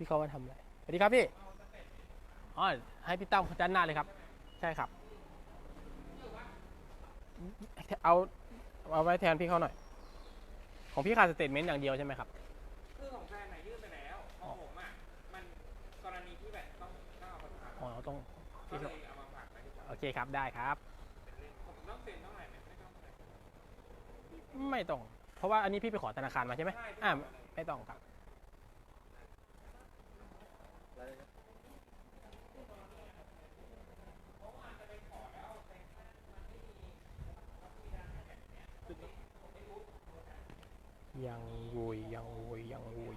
พี่เขามาทำอะไรสวัสดีครับพี่อ๋อให้พี่ตั้มด้านหน้าเลยครับ ใช่ครับ เอาเอาไว้แทนพี่เขาหน่อย ของพี่ขาดสเตทเมนต์อย่างเดียวใช่ไหมครับคือของแฟนน่ะยื่นไปแล้วของผมอะมันกรณีที่แบบต้องต้องเอามาฝากอ๋อต้องก็เลยเอามาฝากไว้ดีกว่าโอเคครับได้ครับเป็นเรื่องผมต้องเซ็นเท่าไหร่ไหมไม่ต้องเท่าไหร่ไม่ต้อง เพราะว่าอันนี้พี่ไปขอธนาคารมาใช่ไหมใช่พี่อ่าไม่ต้องครับ ยังวุยยังวุยยังวุย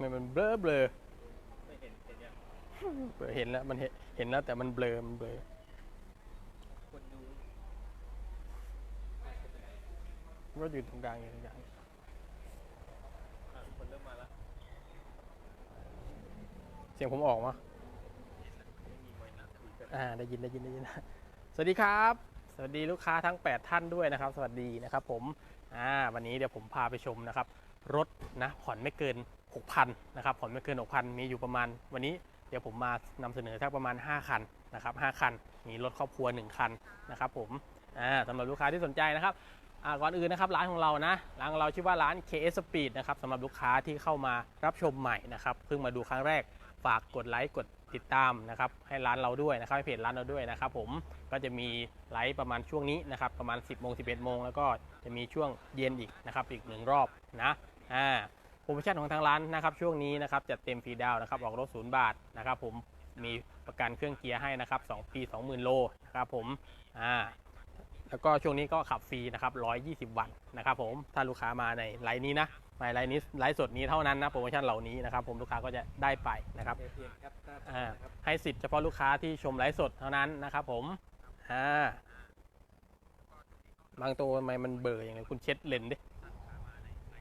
มันมันเบลอเบลอไม่เห็นเห็นยังเห็นแล้วมันเห็นเห็นแล้วแต่มันเบลอมันเบลอคนดูก็อยู่ตรงกลางอยู่ตรงกลาง อะคนเริ่มมาแล้ว เสียงผมออกมาไม่มีไมค์นะคุยอ่าได้ยินได้ยินได้ยิน สวัสดีครับ สวัสดีลูกค้าทั้ง 8 ท่านด้วยนะครับ สวัสดีนะครับผมอ่าวันนี้เดี๋ยวผมพาไปชมนะครับ รถนะผ่อนไม่เกิน 6,000นะครับผ่อนไม่เกิน 6,000 มีอยู่ประมาณ วันนี้เดี๋ยวผมมานำเสนอสักประมาณ 5 คันนะครับ5คัน มีรถครอบครัว 1 คันนะครับผมอ่าสำหรับลูกค้าที่สนใจนะครับอ่าก่อนอื่นนะครับร้านของเรานะร้านของเราชื่อว่าร้าน KS Speed นะครับสำหรับลูกค้าที่เข้ามารับชมใหม่นะครับเพิ่งมาดูครั้งแรก ฝากกดไลค์กดติดตามนะครับให้ร้านเราด้วยนะครับให้เพจร้านเราด้วยนะครับ ผมก็จะมีไลฟ์ประมาณช่วงนี้นะครับประมาณ 10โมง11โมงแล้วก็จะมีช่วงเย็นอีกนะครับอีกหนึ่งรอบนะอ่าโปรโมชั่นของทางร้านนะครับช่วงนี้นะครับจัดเต็มฟรีดาวน์นะครับออกรถศูนย์บาทนะครับผมมีประกันเครื่องเกียร์ให้นะครับ2ปี 20,000 โลนะครับผมอ่าแล้วก็ช่วงนี้ก็ขับฟรีนะครับ120 วันนะครับผมถ้าลูกค้ามาในไลน์นี้นะ ในไลน์นี้ไลฟ์สดนี้เท่านั้นนะโปรโมชั่นเหล่านี้นะครับผมลูกค้าก็จะได้ไปนะครับเพียงแคปหน้าจออ่านะครับให้สิทธิ์เฉพาะลูกค้าที่ชมไลฟ์สดเท่านั้นนะครับผมอ่าบางตัวทำไมมันเบลออย่างไรคุณเช็ดเลนส์ดิ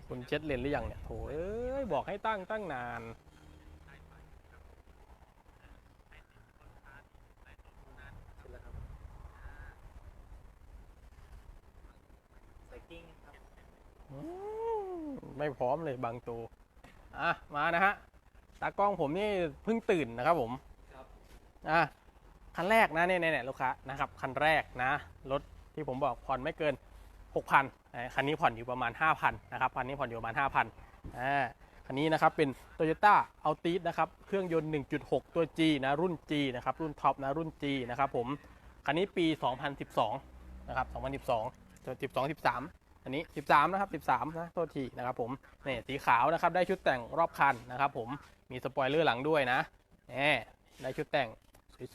คุณเช็ดเลนส์หรือยังเนี่ยโถเอ้ยบอกให้ตั้งตั้งนาน เสร็จแล้วครับใส่กิ้งครับอืม ไม่พร้อมเลยบางตัวอะมานะฮะตากล้องผมนี่เพิ่งตื่นนะครับผมครับอะคันแรกนะเนี่ยเนี่ยเนี่ยลูกค้านะครับคันแรกนะรถที่ผมบอกผ่อนไม่เกิน 6,000อะคันนี้ผ่อนอยู่ประมาณ 5,000นะครับคันนี้ผ่อนอยู่ประมาณ 5,000อ่าคันนี้นะครับเป็น Toyota Altis นะครับเครื่องยนต์ 1.6 ตัว G นะรุ่น G นะครับรุ่นท็อปนะรุ่น G นะครับผมคันนี้ปี 2012 นะครับ 2012ตัว12 13 อันนี้ 13 นะครับ 13 นะ โทษทีนะครับผมนี่สีขาวนะครับ ได้ชุดแต่งรอบคันนะครับผม มีสปอยเลอร์หลังด้วยนะแหมได้ชุดแต่ง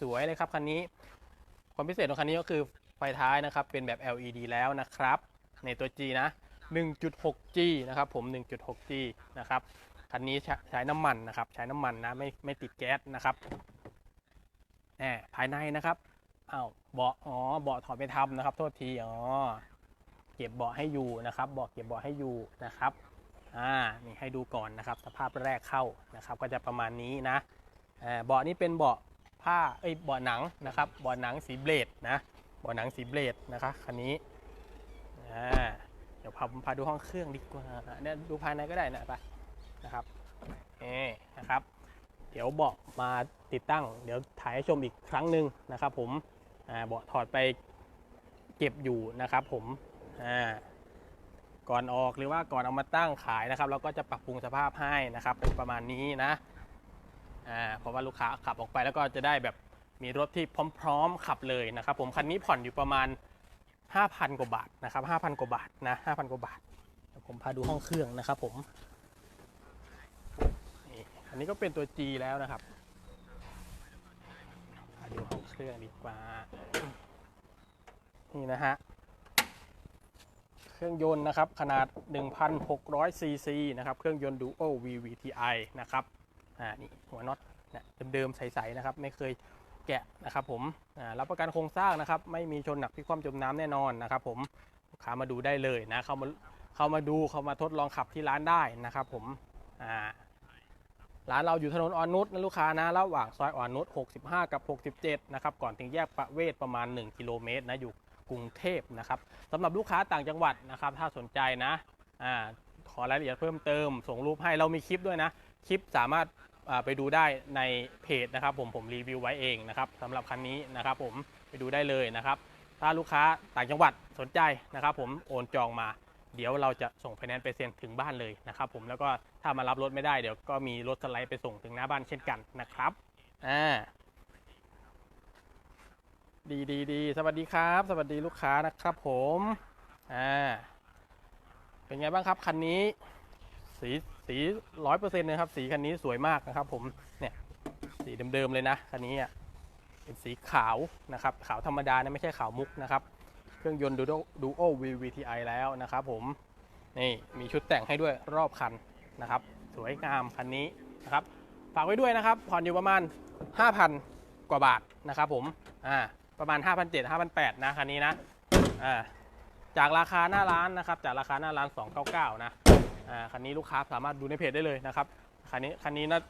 สวยๆเลยครับคันนี้ ความพิเศษของคันนี้ก็คือไฟท้ายนะครับ เป็นแบบ LED แล้วนะครับ ในตัว G นะ 1.6G นะครับผม 1.6G นะครับ คันนี้ใช้น้ำมันนะครับ ใช้น้ำมันนะ ไม่ไม่ติดแก๊สนะครับแหมภายในนะครับอ้าวเบาะ อ๋อ เบาะถอดไปทำนะครับ โทษที อ๋อ เก็บเบาะให้อยู่นะครับเบาะเก็บเบาะให้อยู่นะครับอ่านี่ให้ดูก่อนนะครับสภาพแรกเข้านะครับ ก็จะประมาณนี้นะอ่าเบาะนี้เป็นเบาะผ้าเอ้ยเบาะหนังนะครับเบาะหนังสีเบลดนะเบาะหนังสีเบลดนะคะคันนี้อ่าเดี๋ยวพาผมพาดูห้องเครื่องดีกว่าเนี่ยดูภายในก็ได้นะไปนะครับเอนะครับ เดี๋ยวเบาะมาติดตั้ง เดี๋ยวถ่ายให้ชมอีกครั้งหนึ่งนะครับ ผมอ่าเบาะถอดไปเก็บอยู่นะครับ ผม อ่าก่อนออกหรือว่าก่อนเอามาตั้งขายนะครับ เราก็จะปรับปรุงสภาพให้นะครับเป็นประมาณนี้นะอ่าเพราะว่าลูกค้าขับออกไปแล้วก็จะได้แบบมีรถที่พร้อม ๆ ขับเลยนะครับ ผมคันนี้ผ่อนอยู่ประมาณ 5,000 กว่าบาทนะครับ5,000 กว่าบาทนะ5,000 กว่าบาทเดี๋ยวผมพาดูห้องเครื่องนะครับผมนี่อันนี้ก็เป็นตัว G แล้วนะครับพาดูห้องเครื่องดีกว่า นี่นะฮะ เครื่องยนต์นะครับขนาด 1,600 ซีซีนะครับเครื่องยนต์ Duo VVTi นะครับอ่านี่หัวน็อตเนี่ยเดิมๆใสๆนะครับไม่เคยแกะนะครับผมอ่ารับประกันโครงสร้างนะครับไม่มีชนหนักพลิกคว่ำจมน้ำแน่นอนนะครับผมลูกค้ามาดูได้เลยนะเข้ามาเข้ามาดูเข้ามาทดลองขับที่ร้านได้นะครับผมอ่าร้านเราอยู่ถนนอ่อนนุชนะลูกค้านะระหว่างซอยอ่อนนุช65 กับ 67 นะครับก่อนถึงแยกประเวศประมาณ 1 กิโลเมตรนะอยู่ กรุงเทพนะครับสำหรับลูกค้าต่างจังหวัดนะครับ ถ้าสนใจนะอ่าขอรายละเอียดเพิ่มเติม ส่งรูปให้เรามีคลิปด้วยนะ คลิปสามารถาไปดูได้ในเพจนะครับ ผมผมรีวิวไว้เองนะครับสำหรับคันนี้นะครับผมไปดูได้เลยนะครับ ถ้าลูกค้าต่างจังหวัดสนใจนะครับ ผมโอนจองมา เดี๋ยวเราจะส่งไฟแนนซ์ไปเซ็นถึงบ้านเลยนะครับผมแล้วก็ถ้ามารับรถไม่ได้เดี๋ยวก็มีรถสไลด์ไปส่งถึงหน้าบ้านเช่นกันนะครับอ่า ดีดีดีสวัสดีครับ สวัสดีลูกค้านะครับผมอ่าเป็นไงบ้างครับคันนี้ สีสีร้อยเปอร์เซ็นต์นะครับ สีคันนี้สวยมากนะครับ ผมเนี่ยสีเดิมๆเลยนะคันนี้อะเป็นสีขาวนะครับ ขาวธรรมดานะไม่ใช่ขาวมุกนะครับ เครื่องยนต์ดูดูโอ VVTi แล้วนะครับ ผมนี่มีชุดแต่งให้ด้วยรอบคันนะครับ สวยงามคันนี้นะครับฝากไว้ด้วยนะครับผ่อนอยู่ประมาณ 5,000 กว่าบาทนะครับผมอ่า ประมาณ 5,700 5,800นะคันนี้นะอ่าจากราคาหน้าร้านนะครับจากราคาหน้าร้าน 299 นะอ่าคันนี้ลูกค้าสามารถดูในเพจได้เลยนะครับคันนี้คันนี้นะ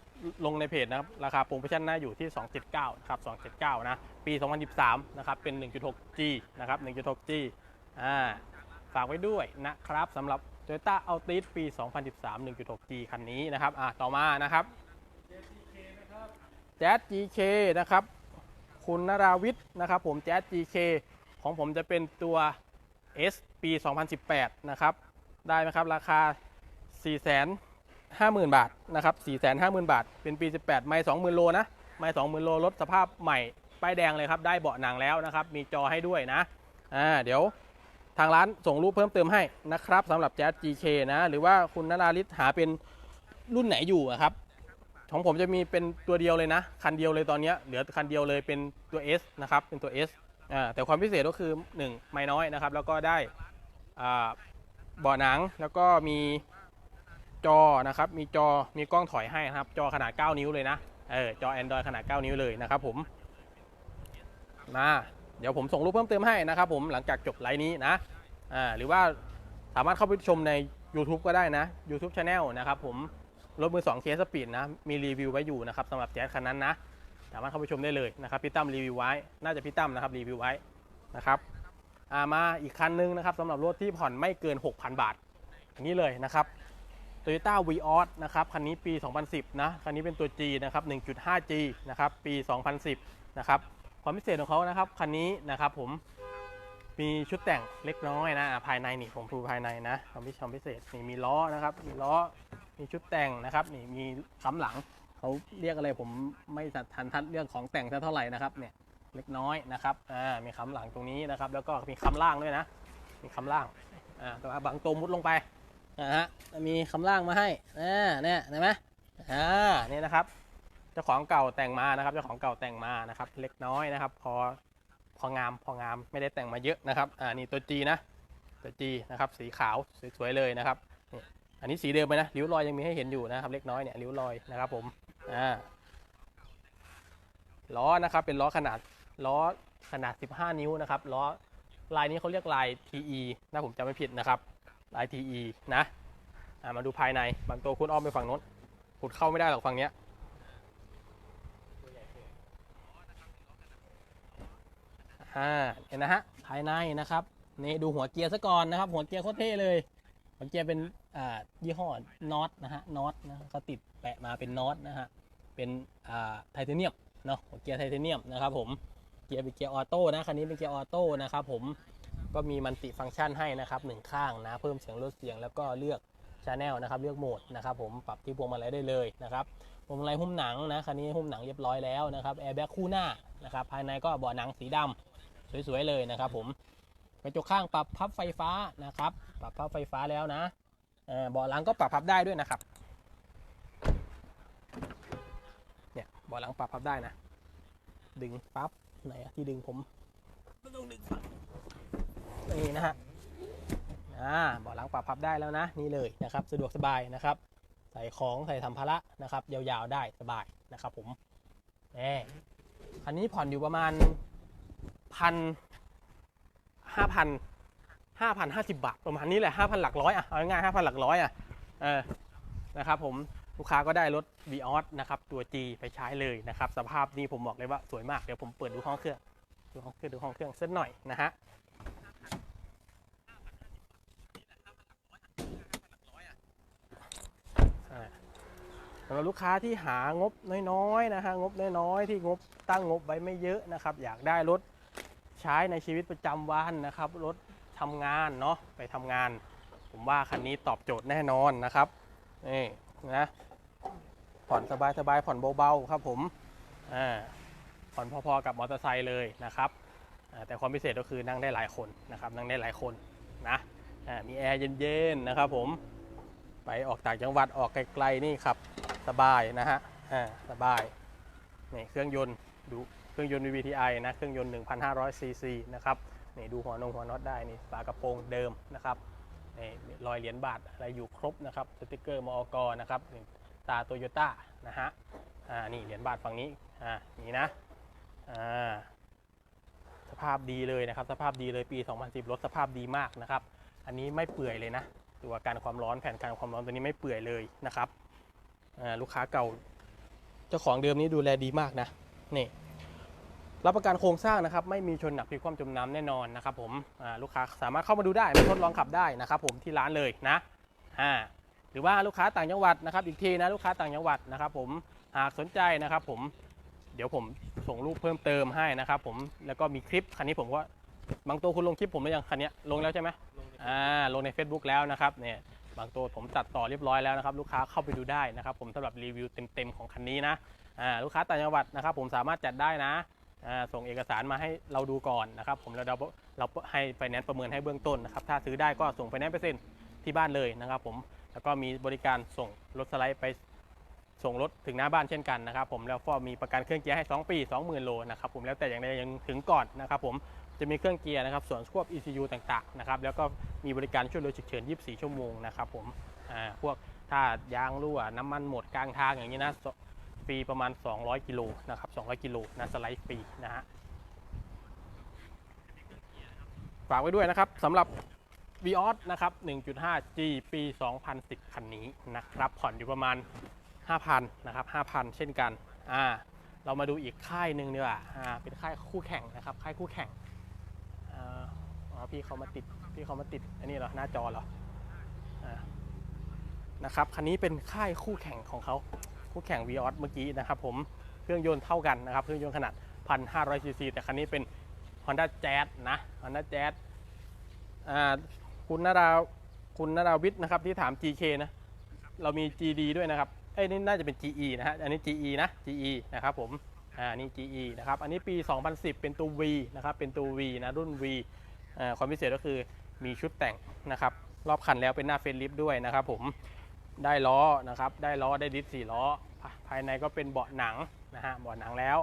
ลงในเพจนะครับราคาโปรโมชั่นนะอยู่ที่ 279นะครับ279 นะ ปี 2013นะครับ เป็น 1.6G นะครับ 1.6G อ่าฝากไว้ด้วยนะครับสำหรับ Toyota Altis ปี 2013 1.6G คันนี้นะครับอ่าต่อมานะครับ Jazz GK นะครับ คุณนราวิทย์นะครับผม Jazz GK ของผมจะเป็นตัว S ปี 2018 นะครับ ได้ไหมครับ ราคา 450,000 บาทนะครับ 450,000 บาท เป็นปี 18 ไม่20,000 โลนะ ไม่20,000 โลรถสภาพใหม่ ป้ายแดงเลยครับ ได้เบาะหนังแล้วนะครับ มีจอให้ด้วยนะ อ่า เดี๋ยวทางร้านส่งรูปเพิ่มเติมให้นะครับสำหรับ Jazz GK นะ หรือว่าคุณนราลิศหาเป็นรุ่นไหนอยู่ครับ ของผมจะมีเป็นตัวเดียวเลยนะ คันเดียวเลยตอนนี้เหลือคันเดียวเลยเป็นตัว S นะครับ เป็นตัว S อ่าแต่ความพิเศษก็คือ 1 ไม่น้อยนะครับ แล้วก็ได้อ่าเบาะหนังแล้วก็มีจอนะครับ มีจอมีกล้องถอยให้นะครับ จอขนาด 9 นิ้วเลยนะเออจอ Android ขนาด 9 นิ้วเลยนะครับผมมาเดี๋ยวผมส่งรูปเพิ่มเติมให้นะครับผมหลังจากจบไลน์นี้นะอ่าหรือว่าสามารถเข้าไปชมใน YouTube ก็ได้นะ YouTube Channel นะครับผม รถมือ2เคสสปีดนะ มีรีวิวไว้อยู่นะครับสำหรับแจ๊สคันนั้นนะ สามารถเข้าไปชมได้เลยนะครับพี่ตั้มรีวิวไว้ น่าจะพี่ตั้มนะครับรีวิวไว้นะครับามาอีกคันนึงนะครับสำหรับรถที่ผ่อนไม่เกิน 6,000 บาทอย่างนี้เลยนะครับ Toyota v ีออสนะครับคันนี้ปี 2010 นะ คันนี้เป็นตัว G นะครับ 1.5G นะครับ ปี 2010 นะครับ ความพิเศษของเขานะครับ คันนี้นะครับผม มีชุดแต่งเล็กน้อยนะ ภายในนี่ผมดูภายในนะความพิความพิเศษนี่มีล้อนะครับ มีล้อ มีชุดแต่งนะครับ นี่มีค้ำหลังเขาเรียกอะไรผมไม่สัทันทัดเรื่องของแต่งเท่าไหร่นะครับเนี่ยเล็กน้อยนะครับ อ่า มีค้ำหลังตรงนี้นะครับ แล้วก็มีค้ำล่างด้วยนะ มีค้ำล่าง อ่าแต่ว่าบางตัวมุดลงไปนะฮะ มีค้ำล่างมาให้อ่าเนี่ยเห็นไหมอ่า นี่นะครับ เจ้าของเก่าแต่งมานะครับ เจ้าของเก่าแต่งมานะครับ เล็กน้อยนะครับ พอ พองามพองามไม่ได้แต่งมาเยอะนะครับอ่านี่ตัว G นะตัว G นะครับสีขาวสวยๆเลยนะครับนี่อันนี้สีเดิมไปนะริ้วรอยยังมีให้เห็นอยู่นะครับ เล็กน้อยเนี่ยริ้วรอยนะครับผมอ่าล้อนะครับเป็นล้อขนาดล้อขนาด 15 นิ้วนะครับล้อลายนี้เขาเรียกลาย TE ถ้าผมจำไม่ผิดนะครับลาย TE นะอ่ามาดูภายในบางตัวคุณอ้อมไปฝั่งโน้นขุดเข้าไม่ได้หรอกฝั่งเนี้ย อ่าเห็นนะฮะภายในนะครับนี่ดูหัวเกียร์ซะก่อนนะครับ หัวเกียร์โคตรเท่เลยหัวเกียร์เป็นอ่ายี่ห้อน็อตนะฮะน็อตนะเขาติดแปะมาเป็นน็อตนะฮะเป็นอ่าไทเทเนียมเนาะหัวเกียร์ไทเทเนียมนะครับผมเกียร์เป็นเกียร์ออโต้นะคันนี้เป็นเกียร์ออโต้นะครับผมก็มีมันติฟังก์ชันให้นะครับหนึ่งข้างนะเพิ่มเสียงลดเสียงแล้วก็เลือกชาแนลนะครับเลือกโหมดนะครับผมปรับที่พวงมาลัยได้เลยนะครับพวงมาลัยหุ้มหนังนะคันนี้หุ้มหนังเรียบร้อยแล้วนะครับแอร์แบ็กคู่หน้านะครับภายในก็เบาะหนังสีดำ สวยๆเลยนะครับ ผมกระจกข้างปรับพับไฟฟ้านะครับ ปรับพับไฟฟ้าแล้วนะเบาะหลังก็ปรับพับได้ด้วยนะครับเนี่ยเบาะหลังปรับพับได้นะ ดึงปั๊บไหนอะที่ดึงผมไม่ต้องดึงฝั่งนี่นะฮะอ่าเบาะหลังปรับพับได้แล้วนะ นี่เลยนะครับ สะดวกสบายนะครับใส่ของใส่สัมภาระนะครับ ยาวๆได้สบายนะครับ ผมแหมคันนี้ผ่อนอยู่ประมาณ พันห้าพันห้าพันห้าสิบบาท ประมาณนี้แหละห้าพันหลักร้อยอะเอาง่ายห้าพันหลักร้อยอะเออนะครับผมลูกค้าก็ได้รถ v ีออสนะครับตัว G ไปใช้เลยนะครับ สภาพนี้ผมบอกเลยว่าสวยมาก เดี๋ยวผมเปิดดูห้องเครื่องดูห้องเครื่องดูห้องเครื่องสักหน่อยนะฮะสำหรับลูกค้าที่หางบน้อยๆนะฮะงบน้อยๆที่งบตั้งงบไว้ไม่เยอะนะครับ อยากได้รถ ใช้ในชีวิตประจำวันนะครับ รถทำงานเนาะไปทำงาน ผมว่าคันนี้ตอบโจทย์แน่นอนนะครับนี่นะผ่อนสบายๆผ่อนเบาๆครับผมอ่าผ่อนพอๆกับมอเตอร์ไซค์เลยนะครับแต่ความพิเศษก็คือนั่งได้หลายคนนะครับนั่งได้หลายคนนะอ่ามีแอร์เย็นๆนะครับผมไปออกต่างจังหวัดออกไกลๆนี่ขับสบายนะฮะอ่าสบายนี่เครื่องยนต์ดู เครื่องยนต์ VVTi นะเครื่องยนต์ 1,500 ซีซีนะครับนี่ดูหัวนงหัวน็อตได้นี่ฝากระโปรงเดิมนะครับนี่รอยเหรียญบาทอะไรอยู่ครบนะครับสติกเกอร์มอกนะครับตาโตโยต้านะฮะอ่านี่เหรียญบาทฝั่งนี้อ่านี่นะอ่าสภาพดีเลยนะครับ สภาพดีเลยปี 2010 รถสภาพดีมากนะครับ อันนี้ไม่เปื่อยเลยนะ ตัวการความร้อนแผ่นการความร้อนตัวนี้ไม่เปื่อยเลยนะครับอ่าลูกค้าเก่า เจ้าของเดิมนี้ดูแลดีมากนะ นี่ รับประกันโครงสร้างนะครับไม่มีชนหนักพลิกคว่ำจมน้ำแน่นอนนะครับผมลูกค้าสามารถเข้ามาดูได้มาทดลองขับได้นะครับผมที่ร้านเลยนะอ่าหรือว่าลูกค้าต่างจังหวัดนะครับอีกทีนะลูกค้าต่างจังหวัดนะครับผมหากสนใจนะครับผมเดี๋ยวผมส่งรูปเพิ่มเติมให้นะครับผมแล้วก็มีคลิปคันนี้ผมก็บางตัวคุณลงคลิปผมหรือยังคันนี้ลงแล้วใช่ไหมลงในอ่าลงใน Facebook แล้วนะครับเนี่ยบางตัวผมตัดต่อเรียบร้อยแล้วนะครับลูกค้าเข้าไปดูได้นะครับผมสำหรับรีวิวเต็มๆของคันนี้นะอ่าลูกค้าต่างจังหวัดนะครับผมสามารถจัดได้นะ ส่งเอกสารมาให้เราดูก่อนนะครับ ผมแล้วเราเราให้ไฟแนนซ์ประเมินให้เบื้องต้นนะครับ ถ้าซื้อได้ก็ส่งไฟแนนซ์เปเซ็นที่บ้านเลยนะครับ ผม แล้วก็มีบริการส่งรถสไลด์ไปส่งรถถึงหน้าบ้านเช่นกันนะครับ ผมแล้วก็มีประกันเครื่องเกียร์ให้ 2 ปี 20,000 โลนะครับ ผมแล้วแต่อย่างใดยังถึงก่อนนะครับ ผมจะมีเครื่องเกียร์นะครับ ส่วนควบ ECU ต่างๆนะครับ แล้วก็มีบริการช่วยเหลือฉุกเฉิน 24 ชั่วโมงนะครับ ผมอ่าพวกถ้ายางรั่วน้ำมันหมดกลางทางอย่างนี้นะ ฟรีประมาณ 200กิโลนะครับ200กิโลนะสไลด์ฟรีนะฮะฝากไว้ด้วยนะครับสำหรับ v ีออสนะครับ 1.5G ปี 2010 คันนี้นะครับ ผ่อนอยู่ประมาณ 5,000 นะครับ 5,000 เช่นกัน อ่า เรามาดูอีกค่ายหนึ่งดีกว่า อ่า เป็นค่ายคู่แข่งนะครับ ค่ายคู่แข่งอ๋อ พี่เขามาติด พี่เขามาติด อันนี้เหรอ หน้าจอเหรอ อ่า นะครับ คันนี้เป็นค่ายคู่แข่งของเขา คู่แข่ง v ีออสเมื่อกี้นะครับผมเครื่องยนต์เท่ากันนะครับเครื่องยนต์ขนาด 1,500 ซีซีแต่คันนี้เป็น Honda Jazz นะ Honda Jazz อาคุณนาราคุณนาราวิทย์นะครับที่ถาม GK นะเรามี GD ด้วยนะครับเอ้ยนี่น่าจะเป็น GE นะฮะอันนี้ GE นะ GE นะครับผมอ่านี่ GE นะครับอันนี้ปี 2010 เป็นตัว V นะครับเป็นตัว V นะรุ่น V อ่าความพิเศษก็คือมีชุดแต่งนะครับรอบคันแล้วเป็นหน้าเฟรนลิฟด้วยนะครับผม ได้ล้อนะครับ ได้ล้อได้ดิสสี่ล้อ ภายในก็เป็นเบาะหนังนะฮะเบาะหนังแล้ว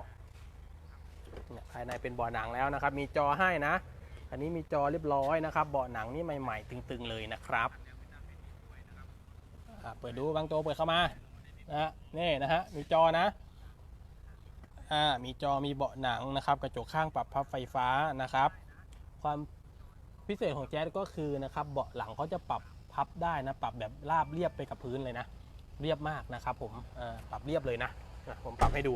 ภายในเป็นเบาะหนังแล้วนะครับ มีจอให้นะ อันนี้มีจอเรียบร้อยนะครับ เบาะหนังนี่ใหม่ๆ ตึงๆเลยนะครับเปิดดูบางตัวเปิดเข้ามานะฮะนี่นะฮะมีจอนะอ่ามีจอมีเบาะหนังนะครับ กระจกข้างปรับพับไฟฟ้านะครับ ความพิเศษของแจ๊สก็คือนะครับ เบาะหลังเขาจะปรับ พับได้นะ ปรับแบบราบเรียบไปกับพื้นเลยนะ เรียบมากนะครับผมปรับเรียบเลยนะผมปรับให้ดู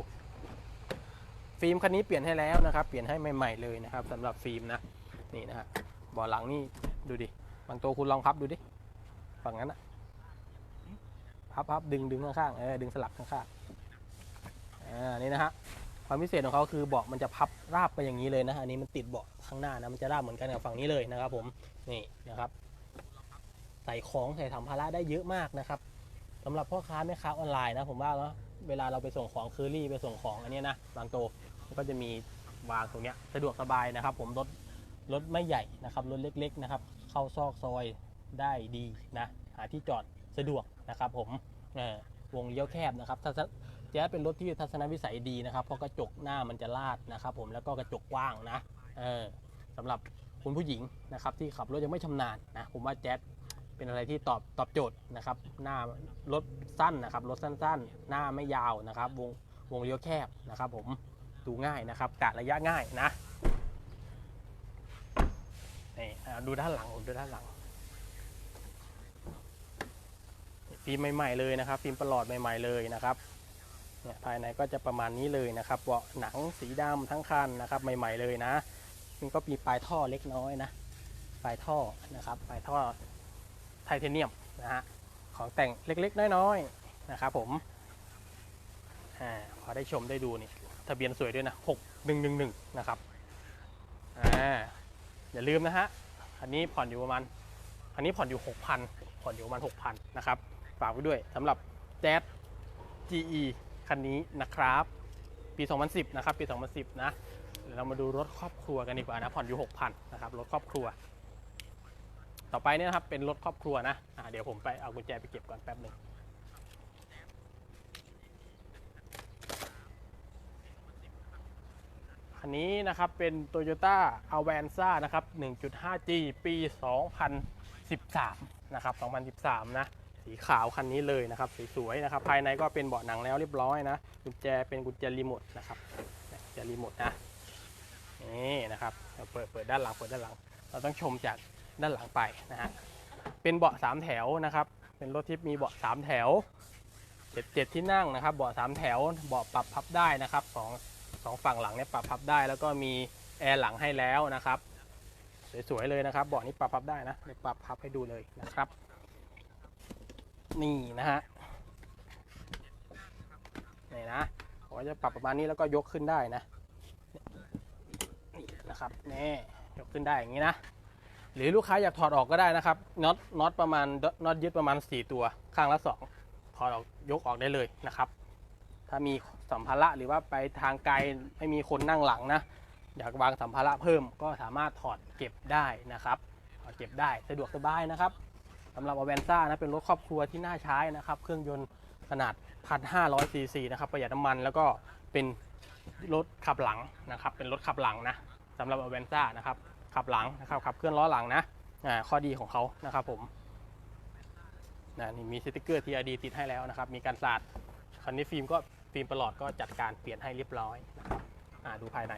ฟิล์มคันนี้เปลี่ยนให้แล้วนะครับ เปลี่ยนให้ใหม่ๆเลยนะครับสำหรับฟิล์มนะนี่นะฮะเบาะหลังนี่ดูดิบางตัวคุณลองพับดูดิฝั่งนั้นอะพับพับดึงดึงข้างๆเออดึงสลักข้างๆอ่านี่นะฮะความพิเศษของเขาคือเบาะมันจะพับราบไปอย่างนี้เลยนะอันนี้มันติดเบาะข้างหน้านะมันจะราบเหมือนกันกับฝั่งนี้เลยนะครับ ผมนี่นะครับ ใส่ของใส่สัมภาระได้เยอะมากนะครับสำหรับพ่อค้าแม่ค้าออนไลน์นะผมว่าแล้วเวลาเราไปส่งของเคอรี่ไปส่งของอันนี้นะบางโตก็จะมีวางตรงเนี้ยสะดวกสบายนะครับ ผมรถรถไม่ใหญ่นะครับรถเล็กๆนะครับ เข้าซอกซอยได้ดีนะหาที่จอดสะดวกนะครับผมวงเลี้ยวแคบนะครับถ้าแจ๊สเป็นรถที่ทัศนวิสัยดีนะครับ เพราะกระจกหน้ามันจะลาดนะครับ ผมแล้วก็กระจกกว้างนะเออสำหรับคุณผู้หญิงนะครับที่ขับรถยังไม่ชำนาญนะผมว่าแจ๊ส เป็นอะไรที่ตอบตอบโจทย์นะครับ หน้ารถสั้นนะครับรถสั้นๆ หน้าไม่ยาวนะครับ วงวงเลี้ยวแคบนะครับ ผมดูง่ายนะครับกะระยะง่ายนะนี่ดูด้านหลังผมดูด้านหลังฟิล์มใหม่ๆเลยนะครับฟิล์มประหลอดใหม่ ๆเลยนะครับเนี่ยภายในก็จะประมาณนี้เลยนะครับเบาะหนังสีดำทั้งคันนะครับ ใหม่ ๆเลยนะมันก็มีปลายท่อเล็กน้อยนะปลายท่อนะครับปลายท่อ ไทเทเนียมนะฮะของแต่งเล็กๆ น้อยๆนะครับผมอ่าพอได้ชมได้ดูนี่ทะเบียนสวยด้วยนะ 6111 นะครับอ่าอย่าลืมนะฮะอันนี้ผ่อนอยู่ประมาณอันนี้ผ่อนอยู่ 6,000 ผ่อนอยู่ประมาณ 6,000 นะครับฝากไว้ด้วยสำหรับแจ๊ส GE คันนี้นะครับ ปี 2010 นะครับ ปี 2010 นะเดี๋ยวเรามาดูรถครอบครัวกันดีกว่านะ ผ่อนอยู่ 6,000 นะครับ รถครอบครัว ต่อไปเนี่ยนะครับเป็นรถครอบครัวนะอ่าเดี๋ยวผมไปเอากุญแจไปเก็บก่อนแป๊บหนึ่งคันนี้นะครับเป็น Toyota Avanza นะครับ 1.5G ปี 2013 นะครับ 2013 นะ สีขาวคันนี้เลยนะครับ สวยๆ นะครับ ภายในก็เป็นเบาะหนังแล้วเรียบร้อยนะ กุญแจเป็นกุญแจรีโมทนะครับกุญแจรีโมทนะ นี่นะครับเดี๋ยวเปิดเปิดด้านหลัง เปิดด้านหลัง เราต้องชมจาก ด้านหลังไปนะฮะเป็นเบาะสามแถวนะครับ เป็นรถที่มีเบาะสามแถวเจ็ดที่นั่งนะครับ เบาะสามแถวเบาะปรับพับได้นะครับสองสองฝั่งหลังเนี่ยปรับพับได้ แล้วก็มีแอร์หลังให้แล้วนะครับสวยๆเลยนะครับเบาะนี้ปรับพับได้นะเดี๋ยวปรับพับให้ดูเลยนะครับ นี่นะฮะนี่นะผมจะปรับประมาณนี้แล้วก็ยกขึ้นได้นะนี่นะครับนี่ยกขึ้นได้อย่างนี้นะ หรือลูกค้าอยากถอดออกก็ได้นะครับน็อตน็อตประมาณน็อตยึดประมาณ 4 ตัว ข้างละ 2 ถอดออกยกออกได้เลยนะครับ ถ้ามีสัมภาระหรือว่าไปทางไกลไม่มีคนนั่งหลังนะอยากวางสัมภาระเพิ่มก็สามารถถอดเก็บได้นะครับถอดเก็บได้สะดวกสบายนะครับสำหรับอเวนซ่านะเป็นรถครอบครัวที่น่าใช้นะครับ เครื่องยนต์ขนาด 1,500ซีซีนะครับประหยัดน้ำมันแล้วก็เป็นรถขับหลังนะครับ เป็นรถขับหลังนะสำหรับอเวนซ่านะครับ ขับหลังนะครับขับเคลื่อนล้อหลังนะข้อดีของเขานะครับผมนะนี่มีสติกเกอร์ TRD ติดให้แล้วนะครับ มีการสาดคันนี้ฟิล์มก็ฟิล์มประหลอดก็จัดการเปลี่ยนให้เรียบร้อยนะครับอ่าดูภายใน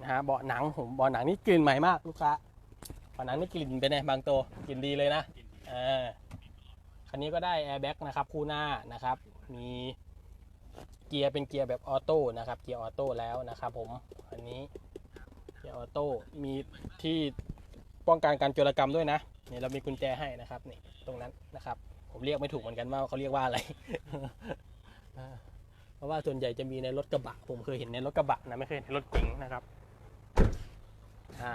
นะฮะเบาะหนังผมเบาะหนังนี่กลิ่นใหม่มากลูกค้าเบาะหนังนี่กลิ่นเป็นไงบางตัวกลิ่นดีเลยนะอ่าคันนี้ก็ได้แอร์แบ็กนะครับ คู่หน้านะครับ มี เกียร์เป็นเกียร์แบบออโต้นะครับเกียร์ออโต้แล้วนะครับผมอันนี้เกียร์ออโต้มีที่ป้องกันการโจรกรรมด้วยนะเนี่ยเรามีกุญแจให้นะครับนี่ตรงนั้นนะครับ ผมเรียกไม่ถูกเหมือนกันว่าเขาเรียกว่าอะไร เพราะว่าส่วนใหญ่จะมีในรถกระบะ ผมเคยเห็นในรถกระบะนะไม่เคยเห็นในรถเก๋งนะครับอ่า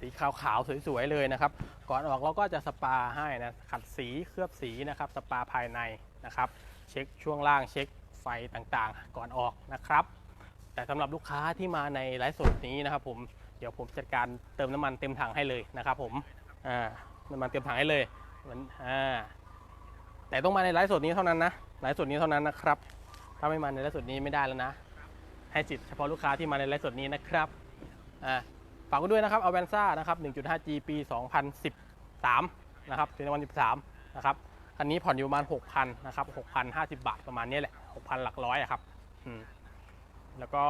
สีขาวๆสวยๆเลยนะครับ ก่อนออกเราก็จะสปาให้นะขัดสีเคลือบสีนะครับ สปาภายในนะครับ เช็คช่วงล่างเช็ค ไฟต่างๆ ก่อนออกนะครับ แต่สำหรับลูกค้าที่มาในไลฟ์สดนี้นะครับ ผมเดี๋ยวผมจัดการเติมน้ำมันเต็มถังให้เลยนะครับ ผมอ่าน้ำมันเต็มถังให้เลยเหมือนอ่าแต่ต้องมาในไลฟ์สดนี้เท่านั้นนะไลฟ์สดนี้เท่านั้นนะครับ ถ้าไม่มาในไลฟ์สดนี้ไม่ได้แล้วนะ ให้สิทธิ์เฉพาะลูกค้าที่มาในไลฟ์สดนี้นะครับอ่าฝากไว้ด้วยนะครับเอาแวนซ่านะครับ 1.5G ปี 2013 นะครับปี2013 นะครับ คันนี้ผ่อนอยู่ประมาณ 6,000 นะครับ 6,050 บาทประมาณนี้แหละ 6,000หลักร้อยอะครับอืมแล้วก็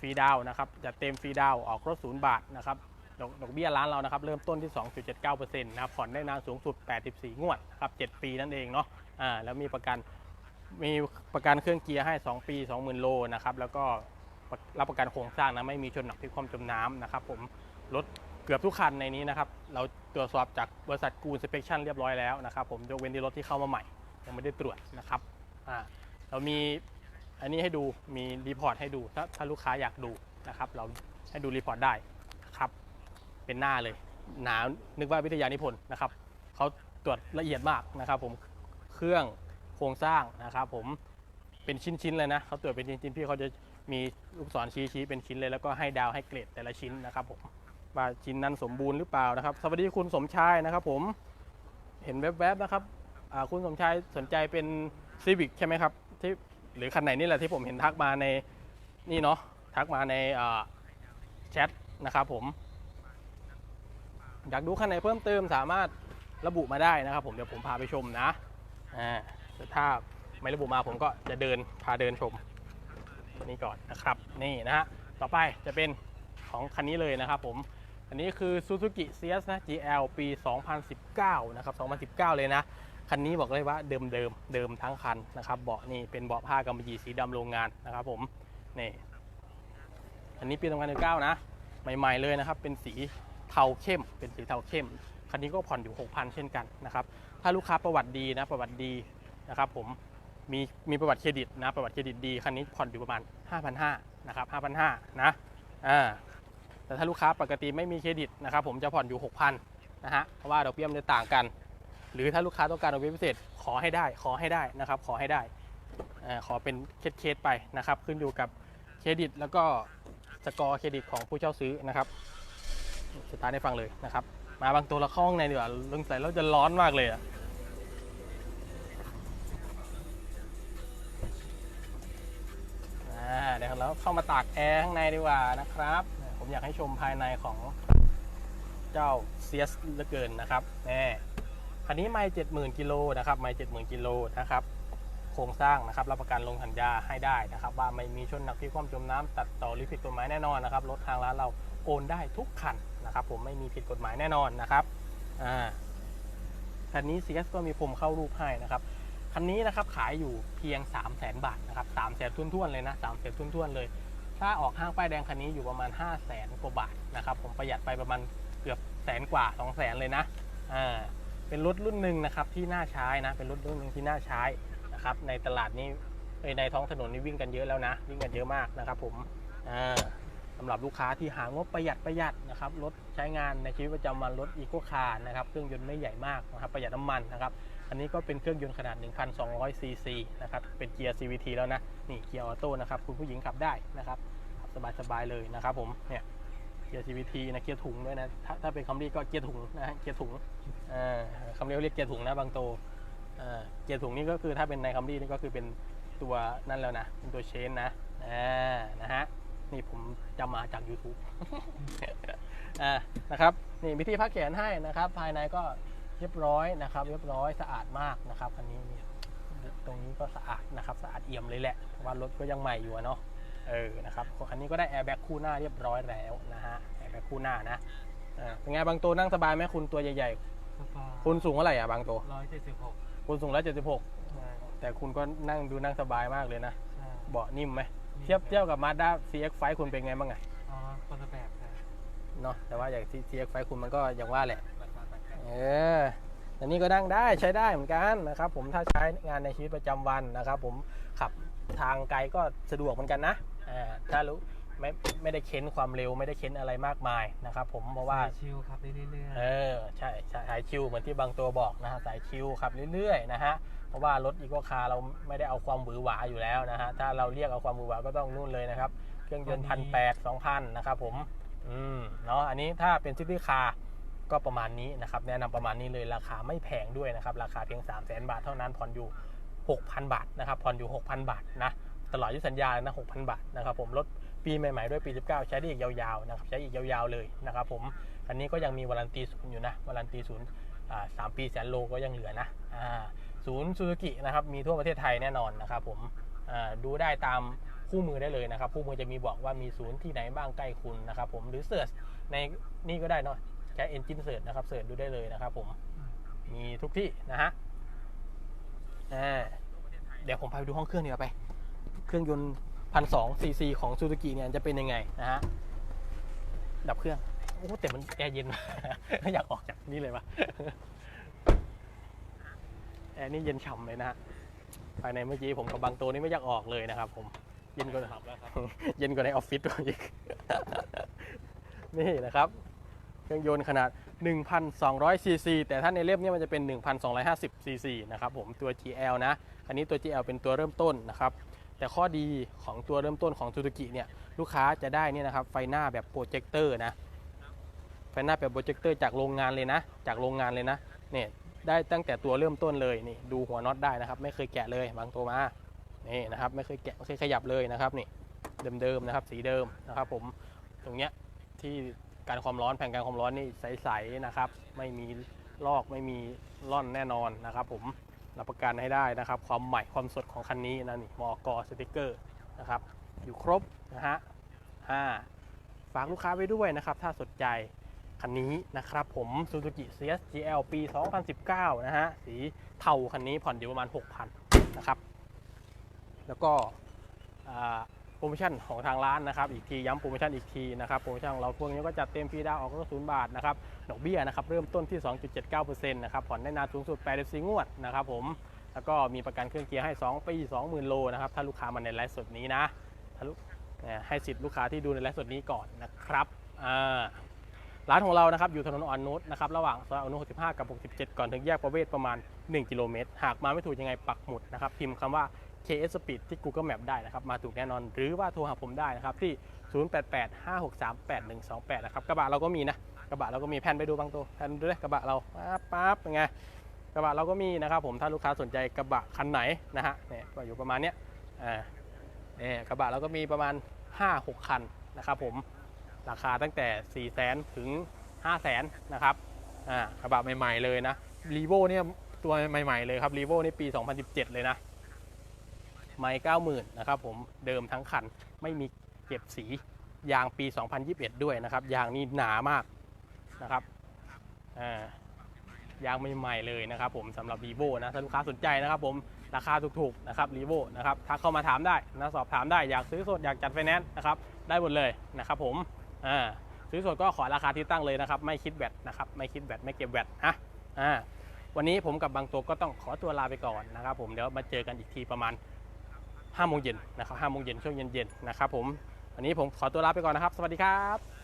ฟรีดาวน์นะครับจะเต็มฟรีดาวน์ออกรถศูนย์บาทนะครับดอกดอกเบี้ยร้านเรานะครับเริ่มต้นที่ 2.79%นะครับผ่อนได้นานสูงสุด 84 งวดนะครับ7ปีนั่นเองเนาะอ่าแล้วมีประกันมีประกันเครื่องเกียร์ให้ 2 ปี 20,000 โลนะครับแล้วก็รับประกันโครงสร้างนะไม่มีชนหนักพลิกคว่ำจมน้ำนะครับผมรถเกือบทุกคันในนี้นะครับเราตรวจสอบจากบริษัทกูนสเปคชั่นเรียบร้อยแล้วนะครับผมยกเว้นที่รถที่เข้ามาใหม่ยังไม่ได้ตรวจนะครับอ่า เรามีอันนี้ให้ดูมีรีพอร์ตให้ดูถ้าถ้าลูกค้าอยากดูนะครับ เราให้ดูรีพอร์ตได้ครับ เป็นหน้าเลย หนานึกว่าวิทยานิพนธ์นะครับเขาตรวจละเอียดมากนะครับ ผมเครื่องโครงสร้างนะครับผมเป็นชิ้นๆเลยนะเขาตรวจเป็นชิ้นๆพี่เขาจะมีลูกศรชี้ๆเป็นชิ้นเลยแล้วก็ให้ดาวให้เกรดแต่ละชิ้นนะครับผมว่าชิ้นนั้นสมบูรณ์หรือเปล่านะครับ สวัสดีคุณสมชายนะครับ ผมเห็นแวบๆนะครับคุณสมชายสนใจเป็นซีวิกใช่ไหมครับ ที่หรือคันไหนนี่แหละที่ผมเห็นทักมาในนี่เนาะทักมาในแชทนะครับผมอยากดูคันไหนเพิ่มเติมสามารถระบุมาได้นะครับ ผมเดี๋ยวผมพาไปชมนะอ่าแต่ถ้าไม่ระบุมาผมก็จะเดินพาเดินชมนี่ก่อนนะครับนี่นะฮะต่อไปจะเป็นของคันนี้เลยนะครับผมอันนี้คือ Suzuki CS นะ GL ปี 2019 นะครับ 2019 เลยนะ คันนี้บอกเลยว่าเดิมเดิมเดิมทั้งคันนะครับเบาะนี่เป็นเบาะผ้ากำมะหยี่สีดำโรงงานนะครับผมนี่อันนี้ปี2019นะ ใหม่ ๆ เลยนะครับ เป็นสีเทาเข้ม เป็นสีเทาเข้ม คันนี้ก็ผ่อนอยู่ 6,000 เช่นกันนะครับ ถ้าลูกค้าประวัติดีนะ ประวัติดีนะครับผม มีมีประวัติเครดิตนะ ประวัติเครดิตดี คันนี้ผ่อนอยู่ประมาณ 5,500นะครับ5,500นะอ่าแต่ถ้าลูกค้าปกติไม่มีเครดิตนะครับผมจะผ่อนอยู่ 6,000นะฮะ เพราะว่าดอกเบี้ยมันจะต่างกัน หรือถ้าลูกค้าต้องการดอกเบี้ยพิเศษขอให้ได้ ขอให้ได้นะครับ ขอให้ได้อ่าขอเป็นเคสๆไปนะครับ ขึ้นอยู่กับเครดิต แล้วก็สกอร์เครดิตของผู้เช่าซื้อนะครับสตาร์ทให้ฟังเลยนะครับ มาบางตัวเราเข้องในเดีกว่าลงใส่แล้วจะร้อนมากเลยอะอ่าเดี๋ยวเราเข้ามาตากแอร์ข้างในดีกว่านะครับ ผมอยากให้ชมภายในของเจ้าเซียสเหลือเกินนะครับแน่ คันนี้ไม่เจ็ดหมื่นกิโลนะครับไม่เจ็ดหมื่นกิโลนะครับโครงสร้างนะครับรับประกันลงสัญญาให้ได้นะครับ ว่าไม่มีชนหนักที่ความจมน้ำตัดต่อหรือผิดกฎหมายแน่นอนนะครับรถทางร้านเราโอนได้ทุกคันนะครับ ผมไม่มีผิดกฎหมายแน่นอนนะครับอ่าคันนี้ CS ก็มีผมเข้ารูปให้นะครับคันนี้นะครับขายอยู่เพียง 3 0 0 0 0 0บาทนะครับ3 0 0 0 0 0ทุ่นๆเลยนะ3 0 0 0 0 0ทุ่นๆเลย ถ้าออกห้างป้ายแดงคันนี้อยู่ประมาณ 5 0 0 0 0 0กว่าบาทนะครับ ผมประหยัดไปประมาณเกือบแสนกว่า2 0 0 0 0 0เลยนะอ่า เป็นรถรุ่นหนึ่งนะครับที่น่าใช้นะ เป็นรถรุ่นหนึ่งที่น่าใช้นะครับ ในตลาดนี้ในท้องถนนนี่วิ่งกันเยอะแล้วนะ วิ่งกันเยอะมากนะครับ ผมอ่าสำหรับลูกค้าที่หางบประหยัดประหยัดนะครับรถใช้งานในชีวิตประจำวันรถอีโคคาร์นะครับเครื่องยนต์ไม่ใหญ่มากนะครับประหยัดน้ำมันนะครับอันนี้ก็เป็นเครื่องยนต์ขนาด 1,200 ซีซีนะครับเป็นเกียร์ CVT แล้วนะนี่เกียร์ออโต้นะครับคุณผู้หญิงขับได้นะครับขับสบายๆเลยนะครับผมเนี่ย เกียร์ CVT นะเกียร์ถุงด้วยนะถ้าถ้าเป็นคัมรี่ก็เกียร์ถุงนะเกียร์ถุงอ่าคัมรี่เขาเรียกเกียร์ถุงนะบางโตอ่าเกียร์ถุงนี่ก็คือถ้าเป็นในคัมรี่นี่ก็คือเป็นตัวนั่นแล้วนะเป็นตัวเชนนะอ่านะฮะนี่ผมจำมาจาก YouTube อ่านะครับนี่วิธีพักแขนให้นะครับ ภายในก็เรียบร้อยนะครับ เรียบร้อยสะอาดมากนะครับคันนี้ตรงนี้ก็สะอาดนะครับ สะอาดเอี่ยมเลยแหละเพราะว่ารถก็ยังใหม่อยู่เนาะ เออนะครับคันนี้ก็ได้แอร์แบ็กคู่หน้าเรียบร้อยแล้วนะฮะแอร์แบ็กคู่หน้านะอ่าเป็นไงบางตัวนั่งสบายไหมคุณตัวใหญ่ๆ คุณสูงเท่าไหร่อะบางตัวร้อยเจ็ดสิบหกคุณสูงร้อยเจ็ดสิบหกแต่คุณก็นั่งดูนั่งสบายมากเลยนะใช่เบาะนิ่มไหมเทียบเทียบกับมาด้า CX5 คุณเป็นไงบ้างไงอ๋อคนละแบบครับเนาะแต่ว่าอย่าง CX5 คุณมันก็อย่างว่าแหละราคาต่างกันเอออันนี้ก็นั่งได้ใช้ได้เหมือนกันนะครับ ผมถ้าใช้งานในชีวิตประจำวันนะครับ ผมขับทางไกลก็สะดวกเหมือนกันนะอ่า ถ้ารู้ไม่ไม่ได้เค้นความเร็วไม่ได้เค้นอะไรมากมายนะครับผมเพราะว่าสยชิลครับได้เรื่อยเออใช่ใช่สายชิวเหมือนที่บางตัวบอกนะฮะสายชิวขับเรื่อยๆนะฮะเพราะว่ารถอีโคคาร์เราไม่ได้เอาความหวือหวาอยู่แล้วนะฮะถ้าเราเรียกเอาความหวือหวาก็ต้องนู่นเลยนะครับเครื่องยนต์พันแปดสองพันนะครับผมอืมเนาะอันนี้ถ้าเป็นซิตี้คาร์ก็ประมาณนี้นะครับแนะนำประมาณนี้เลยราคาไม่แพงด้วยนะครับราคาเพียง3 0 0 0 0 0 บาทเท่านั้นผ่อนอยู่ 6,000 บาทนะครับผ่อนอยู่ 6,000 บาทนะ ตลอดอายุสัญญานะ6,000 บาทนะครับผมรถปีใหม่ๆด้วยปี 19 ใช้ได้อีกยาวๆนะครับใช้อีกยาวๆเลยนะครับผมอันนี้ก็ยังมีวารันตีศูนย์อยู่นะวารันตีศูนย์สามปีแสนโลก็ยังเหลือนะศูนย์ซูซูกินะครับมีทั่วประเทศไทยแน่นอนนะครับผมดูได้ตามคู่มือได้เลยนะครับคู่มือจะมีบอกว่ามีศูนย์ที่ไหนบ้างใกล้คุณนะครับผมหรือเสิร์ชในนี่ก็ได้เนาะใช้ Engine Search นะครับเสิร์ชดูได้เลยนะครับผมมีทุกที่นะฮะเดี๋ยวผมพาไปดูห้องเครื่องดีกว่าไป เครื่องยนต์พันสองซีซีของซูซูกิเนี่ยจะเป็นยังไงนะฮะ ดับเครื่อง โอ้แต่มันแอร์เย็นไม่อยากออกจากนี่เลยวะแอร์นี่เย็นฉ่ำเลยนะฮะ ภายในเมื่อกี้ผมกับบางตัวนี่ไม่อยากออกเลยนะครับผม เย็นกว่าครับแล้วครับ เย็นกว่าในออฟฟิศตัวอีก นี่นะครับเครื่องยนต์ขนาด 1,200 ซีซี แต่ถ้าในเล่มเนี่ยมันจะเป็น 1,250 ซีซีนะครับผม ตัว GL นะ อันนี้ตัว GL เป็นตัวเริ่มต้นนะครับ แต่ข้อดีของตัวเริ่มต้นของ Suzuki เนี่ยลูกค้าจะได้เนี่ยนะครับไฟหน้าแบบโปรเจคเตอร์นะไฟหน้าแบบโปรเจคเตอร์จากโรงงานเลยนะ จากโรงงานเลยนะเนี่ยได้ตั้งแต่ตัวเริ่มต้นเลยนี่ดูหัวน็อตได้นะครับ ไม่เคยแกะเลยบางตัวมานี่นะครับไม่เคยแกะไม่เคยขยับเลยนะครับนี่เดิมๆนะครับสีเดิมนะครับผมตรงเนี้ยที่การความร้อนแผงการความร้อนนี่ใสๆนะครับ ไม่มีลอกไม่มีร่อนแน่นอนนะครับผม รับประกันให้ได้นะครับ ความใหม่ความสดของคันนี้นะนี่มอกสติกเกอร์นะครับ อยู่ครบนะฮะอ่าฝากลูกค้าไว้ด้วยนะครับ ถ้าสนใจคันนี้นะครับ ผม Suzuki CS GL ปี 2019 นะฮะ สีเทาคันนี้ผ่อนอยู่ประมาณ 6,000 นะครับ แล้วก็อ่า โปรโมชั่นของทางร้านนะครับอีกทีย้ำโปรโมชั่นอีกทีนะครับโปรโมชั่นของเราพวกนี้ก็จัดเต็มฟรีดาวออกก็ศูนย์บาทนะครับดอกเบี้ยนะครับเริ่มต้นที่ 2.79%นะครับผ่อนได้นานสูงสุด84งวดนะครับผมแล้วก็มีประกันเครื่องเกียร์ให้ 2 ปี 20,000 โลนะครับถ้าลูกค้ามาในไลฟ์สดนี้นะถ้าลูกให้สิทธิ์ลูกค้าที่ดูในไลฟ์สดนี้ก่อนนะครับร้านของเรานะครับอยู่ถนนอ่อนนุชนะครับระหว่างซอยอ่อนนุช65 กับ 67 ก่อนถึงแยกประเวศประมาณ 1 กิโลเมตร หากมาไม่ถูกยังไงปักหมุดนะครับพิมพ์คำว่า KS Speed ที่ Google Map ได้นะครับ มาถูกแน่นอน หรือว่าโทรหาผมได้นะครับ ที่ 0885638128 นะครับ กระบะเราก็มีนะ กระบะเราก็มีแผ่นไปดูบางตัวแผ่นดูเลยกระบะเราปั๊บปั๊บเป็นไงกระบะเราก็มีนะครับผมถ้าลูกค้าสนใจกระบะคันไหนนะฮะเนี่ยก็อยู่ประมาณเนี้ยอ่าเนี่ยกระบะเราก็มีประมาณ 5-6 คันนะครับผมราคาตั้งแต่ 4 0 0 0 0 0ถึง 5 0 0 0 0 0นะครับอ่ากระบะใหม่ ๆ เลยนะรีโวเนี่ยตัวใหม่ ๆ เลยครับรีโวนี่ปี 2017 เลยนะ ไม่90,000นะครับผมเดิมทั้งคันไม่มีเก็บสียางปี 2021 ด้วยนะครับ ยางนี่หนามากนะครับอ่ายางใหม่ๆเลยนะครับ ผมสำหรับ r ีโวนะถ้าลูกค้าสนใจนะครับ ผมราคาถูกๆนะครับรีโวนะครับทักเข้ามาถามได้นะสอบถามได้อยากซื้อสดอยากจัดไฟแนนซ์นะครับได้หมดเลยนะครับผมอ่าซื้อสดก็ขอราคาที่ตั้งเลยนะครับ ไม่คิดแวดนะครับไม่คิดแวดไม่เก็บแวดอะอ่าวันนี้ผมกับบางตัวก็ต้องขอตัวลาไปก่อนนะครับ ผมเดี๋ยวมาเจอกันอีกทีประมาณ 5โมงเย็นนะครับ5โมงเย็นช่วงเย็นๆนะครับผมวันนี้ผมขอตัวลาไปก่อนนะครับ สวัสดีครับ